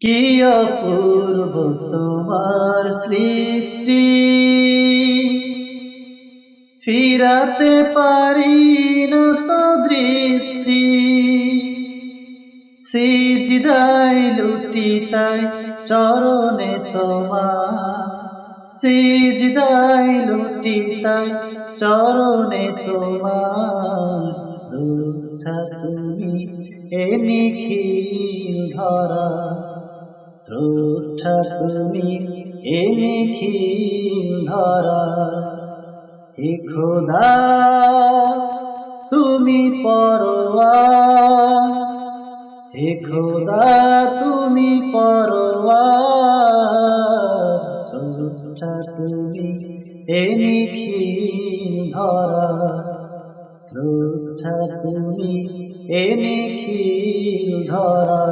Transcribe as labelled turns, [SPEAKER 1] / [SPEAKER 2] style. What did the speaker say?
[SPEAKER 1] কি অপূর্ব তোমার সৃষ্টি। ফিরাতে পারি না তো দৃষ্টি। সিজদাই লুটি তাই চরণে তোমার। সিজদাই লুটি তাই চরণে তোমার। তুমি এ নিখিল ধরা। তুমি এনেখিন ধরা। হে খোদা, তুমি পরোয়া। হে খোদা, তুমি পরোয়া। তুমি এনেখিন ধরা। তুমি এনেখিন ধরা।